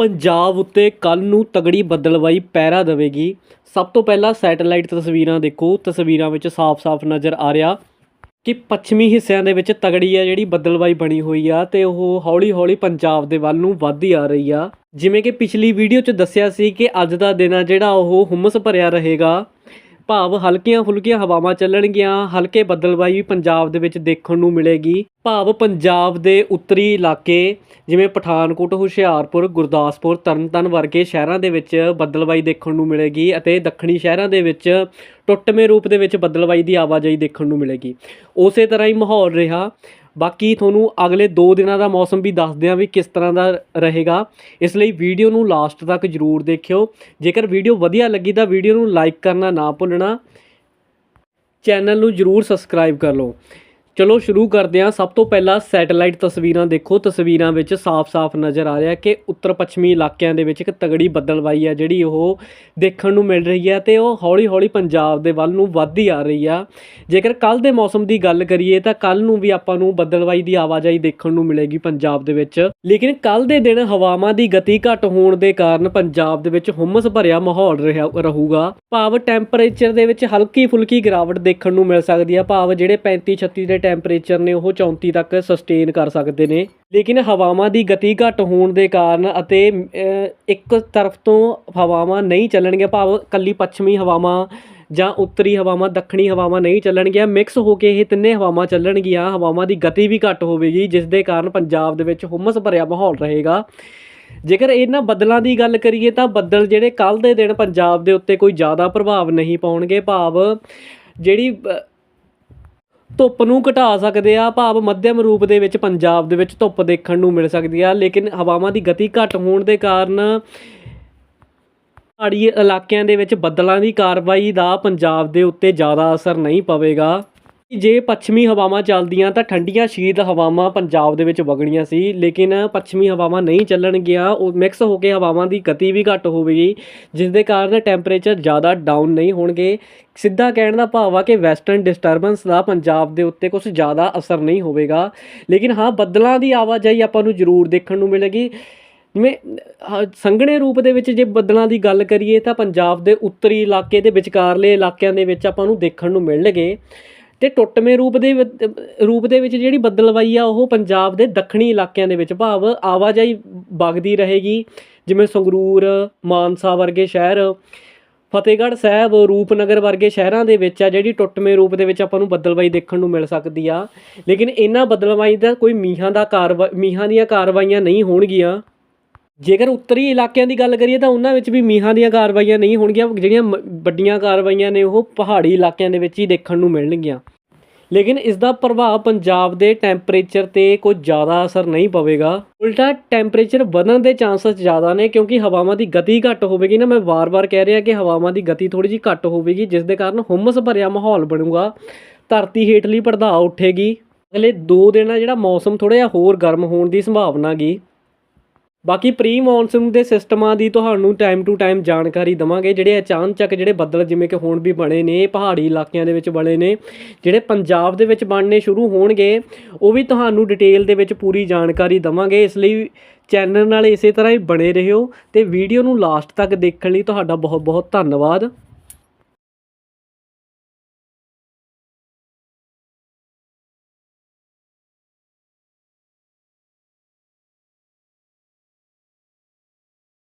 ਪੰਜਾਬ ਉੱਤੇ ਕੱਲ੍ਹ ਨੂੰ ਤਗੜੀ ਬੱਦਲਵਾਈ ਪਹਿਰਾ ਦੇਵੇਗੀ। ਸਭ ਤੋਂ ਪਹਿਲਾਂ ਸੈਟੇਲਾਈਟ ਤਸਵੀਰਾਂ ਦੇਖੋ। ਤਸਵੀਰਾਂ ਵਿੱਚ ਸਾਫ਼-ਸਾਫ਼ ਨਜ਼ਰ ਆ ਰਿਹਾ ਕਿ ਪੱਛਮੀ ਹਿੱਸਿਆਂ ਦੇ ਵਿੱਚ ਤਗੜੀ ਆ ਜਿਹੜੀ ਬੱਦਲਵਾਈ ਬਣੀ ਹੋਈ ਆ ਤੇ ਉਹ ਹੌਲੀ-ਹੌਲੀ ਪੰਜਾਬ ਦੇ ਵੱਲ ਨੂੰ ਵੱਧਦੀ ਆ ਰਹੀ ਆ। ਜਿਵੇਂ ਕਿ ਪਿਛਲੀ ਵੀਡੀਓ 'ਚ ਦੱਸਿਆ ਸੀ ਕਿ ਅੱਜ ਦਾ ਦਿਨ ਆ ਜਿਹੜਾ ਉਹ ਹੁਮਸ ਭਰਿਆ ਰਹੇਗਾ। ਭਾਵ ਹਲਕੀਆਂ ਫੁਲਕੀਆਂ ਹਵਾਵਾਂ ਚੱਲਣਗੀਆਂ, ਹਲਕੇ ਬੱਦਲਵਾਈ ਵੀ ਪੰਜਾਬ ਦੇ ਵਿੱਚ ਦੇਖਣ ਨੂੰ ਮਿਲੇਗੀ। ਭਾਵ ਪੰਜਾਬ ਦੇ ਉੱਤਰੀ ਇਲਾਕੇ ਜਿਵੇਂ ਪਠਾਨਕੋਟ, ਹੁਸ਼ਿਆਰਪੁਰ, ਗੁਰਦਾਸਪੁਰ, ਤਰਨਤਾਰਨ ਵਰਗੇ ਸ਼ਹਿਰਾਂ ਦੇ ਵਿੱਚ ਬੱਦਲਵਾਈ ਦੇਖਣ ਨੂੰ ਮਿਲੇਗੀ ਅਤੇ ਦੱਖਣੀ ਸ਼ਹਿਰਾਂ ਦੇ ਵਿੱਚ ਟੁੱਟਵੇਂ ਰੂਪ ਦੇ ਵਿੱਚ ਬੱਦਲਵਾਈ ਦੀ ਆਵਾਜਾਈ ਦੇਖਣ ਨੂੰ ਮਿਲੇਗੀ। ਉਸੇ ਤਰ੍ਹਾਂ ਹੀ ਮਾਹੌਲ ਰਿਹਾ। ਬਾਕੀ ਤੁਹਾਨੂੰ ਅਗਲੇ 2 ਦਿਨਾਂ ਦਾ ਮੌਸਮ ਵੀ ਦੱਸਦੇ ਹਾਂ ਵੀ ਕਿਸ ਤਰ੍ਹਾਂ ਦਾ ਰਹੇਗਾ। ਇਸ ਲਈ ਵੀਡੀਓ ਨੂੰ ਲਾਸਟ ਤੱਕ ਜਰੂਰ ਦੇਖਿਓ। ਜੇਕਰ ਵੀਡੀਓ ਵਧੀਆ ਲੱਗੀ ਤਾਂ ਵੀਡੀਓ ਨੂੰ ਲਾਈਕ ਕਰਨਾ ਨਾ ਭੁੱਲਣਾ। ਚੈਨਲ ਨੂੰ ਜਰੂਰ ਸਬਸਕ੍ਰਾਈਬ ਕਰ ਲਓ। ਚਲੋ ਸ਼ੁਰੂ ਕਰਦੇ ਹਾਂ। ਸਭ ਤੋਂ ਪਹਿਲਾਂ ਸੈਟੇਲਾਈਟ ਤਸਵੀਰਾਂ ਦੇਖੋ। ਤਸਵੀਰਾਂ ਵਿੱਚ ਸਾਫ਼-ਸਾਫ਼ ਨਜ਼ਰ ਆ ਰਿਹਾ ਕਿ ਉੱਤਰ ਪੱਛਮੀ ਇਲਾਕਿਆਂ ਦੇ ਵਿੱਚ ਇੱਕ ਤਗੜੀ ਬੱਦਲਵਾਈ ਆ, ਜਿਹੜੀ ਉਹ ਦੇਖਣ ਨੂੰ ਮਿਲ ਰਹੀ ਹੈ ਤੇ ਉਹ ਹੌਲੀ-ਹੌਲੀ ਪੰਜਾਬ ਦੇ ਵੱਲ ਨੂੰ ਵੱਧਦੀ ਆ ਰਹੀ ਆ। ਜੇਕਰ ਕੱਲ ਦੇ ਮੌਸਮ ਦੀ ਗੱਲ ਕਰੀਏ ਤਾਂ ਕੱਲ ਨੂੰ ਵੀ ਆਪਾਂ ਨੂੰ ਬੱਦਲਵਾਈ ਦੀ ਆਵਾਜਾਈ ਦੇਖਣ ਨੂੰ ਮਿਲੇਗੀ ਪੰਜਾਬ ਦੇ ਵਿੱਚ। ਲੇਕਿਨ ਕੱਲ ਦੇ ਦਿਨ ਹਵਾਵਾਂ ਦੀ ਗਤੀ ਘੱਟ ਹੋਣ ਦੇ ਕਾਰਨ ਪੰਜਾਬ ਦੇ ਵਿੱਚ ਹੁਮਸ ਭਰਿਆ ਮਾਹੌਲ ਰਿਹਾ, ਰਹੂਗਾ। ਭਾਵ ਟੈਂਪਰੇਚਰ ਦੇ ਵਿੱਚ ਹਲਕੀ ਫੁਲਕੀ ਗਿਰਾਵਟ ਦੇਖਣ ਨੂੰ ਮਿਲ ਸਕਦੀ ਆ। ਭਾਵ ਜਿਹੜੇ 35 36 ਦੇ ਟੈਂਪਰੇਚਰ ਨੇ ਉਹ 34 ਤੱਕ ਸਸਟੇਨ ਕਰ ਸਕਦੇ ਨੇ। ਲੇਕਿਨ ਹਵਾਵਾਂ ਦੀ ਗਤੀ ਘੱਟ ਹੋਣ ਦੇ ਕਾਰਨ ਅਤੇ ਇੱਕ ਤਰਫ ਤੋਂ ਹਵਾਵਾਂ ਨਹੀਂ ਚੱਲਣਗੀਆਂ, ਭਾਵ ਕੱਲੀ ਪੱਛਮੀ ਹਵਾਵਾਂ ਜਾਂ ਉੱਤਰੀ ਹਵਾਵਾਂ, ਦੱਖਣੀ ਹਵਾਵਾਂ ਨਹੀਂ ਚੱਲਣਗੀਆਂ ਮਿਕਸ ਹੋ ਕੇ ਇਹ ਤਿੰਨੇ ਹਵਾਵਾਂ ਚੱਲਣਗੀਆਂ, ਹਵਾਵਾਂ ਦੀ ਗਤੀ ਵੀ ਘੱਟ ਹੋਵੇਗੀ, ਜਿਸ ਦੇ ਕਾਰਨ ਪੰਜਾਬ ਦੇ ਵਿੱਚ ਹੁਮਸ ਭਰਿਆ ਮਾਹੌਲ ਰਹੇਗਾ। ਜੇਕਰ ਇਹਨਾਂ ਬੱਦਲਾਂ ਦੀ ਗੱਲ ਕਰੀਏ ਤਾਂ ਬੱਦਲ ਜਿਹੜੇ ਕੱਲ ਦੇ ਦਿਨ ਪੰਜਾਬ ਦੇ ਉੱਤੇ ਕੋਈ ਜ਼ਿਆਦਾ ਪ੍ਰਭਾਵ ਨਹੀਂ ਪਾਉਣਗੇ, ਭਾਵ ਜਿਹੜੀ ਧੁੱਪ ਨੂੰ ਘਟਾ ਸਕਦੇ ਆ, ਭਾਵ ਮੱਧਮ ਰੂਪ ਦੇ ਵਿੱਚ ਪੰਜਾਬ ਦੇ ਵਿੱਚ ਧੁੱਪ ਦੇਖਣ ਨੂੰ ਮਿਲ ਸਕਦੀ ਆ, ਲੇਕਿਨ ਹਵਾਵਾਂ ਦੀ ਗਤੀ ਘੱਟ ਹੋਣ ਦੇ ਕਾਰਨ ਪਹਾੜੀ ਇਲਾਕਿਆਂ ਦੇ ਵਿੱਚ ਬੱਦਲਾਂ ਦੀ ਕਾਰਵਾਈ ਦਾ ਪੰਜਾਬ ਦੇ ਉੱਤੇ ਜ਼ਿਆਦਾ ਅਸਰ ਨਹੀਂ ਪਵੇਗਾ। ਜੇ ਪੱਛਮੀ ਹਵਾਵਾਂ ਚੱਲਦੀਆਂ ਤਾਂ ਠੰਡੀਆਂ ਸ਼ੀਤ ਹਵਾਵਾਂ ਪੰਜਾਬ ਦੇ ਵਿੱਚ ਵਗਣੀਆਂ ਸੀ, ਲੇਕਿਨ ਪੱਛਮੀ ਹਵਾਵਾਂ ਨਹੀਂ ਚੱਲਣਗੀਆਂ ਉਹ ਮਿਕਸ ਹੋ ਕੇ ਹਵਾਵਾਂ ਦੀ ਗਤੀ ਵੀ ਘੱਟ ਹੋਵੇਗੀ ਜਿਸ ਦੇ ਕਾਰਨ ਟੈਂਪਰੇਚਰ ਜ਼ਿਆਦਾ ਡਾਊਨ ਨਹੀਂ ਹੋਣਗੇ। ਸਿੱਧਾ ਕਹਿਣ ਦਾ ਭਾਵ ਆ ਕਿ ਵੈਸਟਰਨ ਡਿਸਟਰਬੈਂਸ ਦਾ ਪੰਜਾਬ ਦੇ ਉੱਤੇ ਕੁਝ ਜ਼ਿਆਦਾ ਅਸਰ ਨਹੀਂ ਹੋਵੇਗਾ। ਲੇਕਿਨ ਹਾਂ, ਬੱਦਲਾਂ ਦੀ ਆਵਾਜਾਈ ਆਪਾਂ ਨੂੰ ਜ਼ਰੂਰ ਦੇਖਣ ਨੂੰ ਮਿਲੇਗੀ। ਜਿਵੇਂ ਸੰਘਣੇ ਰੂਪ ਦੇ ਵਿੱਚ ਜੇ ਬੱਦਲਾਂ ਦੀ ਗੱਲ ਕਰੀਏ ਤਾਂ ਪੰਜਾਬ ਦੇ ਉੱਤਰੀ ਇਲਾਕੇ ਦੇ ਵਿਚਕਾਰਲੇ ਇਲਾਕਿਆਂ ਦੇ ਵਿੱਚ ਆਪਾਂ ਨੂੰ ਦੇਖਣ ਨੂੰ ਮਿਲਣਗੇ। ਤੇ ਟੁੱਟਵੇਂ ਰੂਪ ਦੇ ਵਿੱਚ- ਰੂਪ ਦੇ ਵਿੱਚ ਜਿਹੜੀ ਬੱਦਲਵਾਈ ਆ, ਉਹ ਪੰਜਾਬ ਦੇ ਦੱਖਣੀ ਇਲਾਕਿਆਂ ਦੇ ਵਿੱਚ ਭਾਵ ਆਵਾਜਾਈ ਵਗਦੀ ਰਹੇਗੀ। ਜਿਵੇਂ ਸੰਗਰੂਰ, ਮਾਨਸਾ ਵਰਗੇ ਸ਼ਹਿਰ, ਫਤਿਹਗੜ੍ਹ ਸਾਹਿਬ, ਰੂਪਨਗਰ ਵਰਗੇ ਸ਼ਹਿਰਾਂ ਦੇ ਵਿੱਚ ਆ, ਜਿਹੜੀ ਟੁੱਟਵੇਂ ਰੂਪ ਦੇ ਵਿੱਚ ਆਪਾਂ ਨੂੰ ਬੱਦਲਵਾਈ ਦੇਖਣ ਨੂੰ ਮਿਲ ਸਕਦੀ ਆ। ਲੇਕਿਨ ਇਹਨਾਂ ਬੱਦਲਵਾਈ ਦਾ ਕੋਈ ਮੀਂਹਾਂ ਦਾ ਕਾਰਵਾ, ਮੀਂਹਾਂ ਦੀਆਂ ਕਾਰਵਾਈਆਂ ਨਹੀਂ ਹੋਣਗੀਆਂ। ਜੇਕਰ ਉੱਤਰੀ ਇਲਾਕਿਆਂ ਦੀ ਗੱਲ ਕਰੀਏ ਤਾਂ ਉਹਨਾਂ ਵਿੱਚ ਵੀ ਮੀਂਹਾਂ ਦੀਆਂ ਕਾਰਵਾਈਆਂ ਨਹੀਂ ਹੋਣਗੀਆਂ, ਜਿਹੜੀਆਂ ਮ- ਵੱਡੀਆਂ ਕਾਰਵਾਈਆਂ ਨੇ ਉਹ ਪਹਾੜੀ ਇਲਾਕਿਆਂ ਦੇ ਵਿੱਚ ਹੀ ਦੇਖਣ ਨੂੰ ਮਿਲਣਗੀਆਂ। ਲੇਕਿਨ ਇਸ ਦਾ ਪ੍ਰਭਾਵ ਪੰਜਾਬ ਦੇ ਟੈਂਪਰੇਚਰ ਤੇ ਕੁਝ ਜ਼ਿਆਦਾ ਅਸਰ ਨਹੀਂ ਪਵੇਗਾ। ਉਲਟਾ ਟੈਂਪਰੇਚਰ ਵਧਣ ਦੇ ਚਾਂਸਸ ਜ਼ਿਆਦਾ ਨੇ ਕਿਉਂਕਿ ਹਵਾਵਾਂ ਦੀ ਗਤੀ ਘੱਟ ਹੋਵੇਗੀ ਨਾ। ਮੈਂ ਵਾਰ-ਵਾਰ ਕਹਿ ਰਿਹਾ ਕਿ ਹਵਾਵਾਂ ਦੀ ਗਤੀ ਥੋੜੀ ਜਿਹੀ ਘੱਟ ਹੋਵੇਗੀ, ਜਿਸ ਦੇ ਕਾਰਨ ਹੁਮਸ ਭਰਿਆ ਮਾਹੌਲ ਬਣੂਗਾ। ਧਰਤੀ ਹੇਠਲੀ ਪ੍ਰਭਾਵ ਉੱਠੇਗੀ। ਅਗਲੇ 2 ਦਿਨ ਆ ਜਿਹੜਾ ਮੌਸਮ ਥੋੜਾ ਜਿਹਾ ਹੋਰ ਗਰਮ ਹੋਣ ਦੀ ਸੰਭਾਵਨਾ ਗੀ। ਬਾਕੀ ਪ੍ਰੀ ਮੌਨਸੂਨ ਦੇ ਸਿਸਟਮਾਂ ਦੀ ਤੁਹਾਨੂੰ ਟਾਈਮ ਟੂ ਟਾਈਮ ਜਾਣਕਾਰੀ ਦਵਾਂਗੇ, ਜਿਹੜੇ ਅਚਾਨਚੱਕ ਜਿਹੜੇ ਬੱਦਲ ਜਿਵੇਂ ਕਿ ਹੁਣ ਵੀ ਬਣੇ ਨੇ, ਪਹਾੜੀ ਇਲਾਕਿਆਂ ਦੇ ਵਿੱਚ ਬਣੇ ਨੇ, ਜਿਹੜੇ ਪੰਜਾਬ ਦੇ ਵਿੱਚ ਬਣਨੇ ਸ਼ੁਰੂ ਹੋਣਗੇ, ਉਹ ਵੀ ਤੁਹਾਨੂੰ ਡਿਟੇਲ ਦੇ ਵਿੱਚ ਪੂਰੀ ਜਾਣਕਾਰੀ ਦਵਾਂਗੇ। ਇਸ ਲਈ ਚੈਨਲ ਨਾਲ ਇਸੇ ਤਰ੍ਹਾਂ ਹੀ ਬਣੇ ਰਹਿਓ ਤੇ ਵੀਡੀਓ ਨੂੰ ਲਾਸਟ ਤੱਕ ਦੇਖਣ ਲਈ ਤੁਹਾਡਾ ਬਹੁਤ ਬਹੁਤ ਧੰਨਵਾਦ।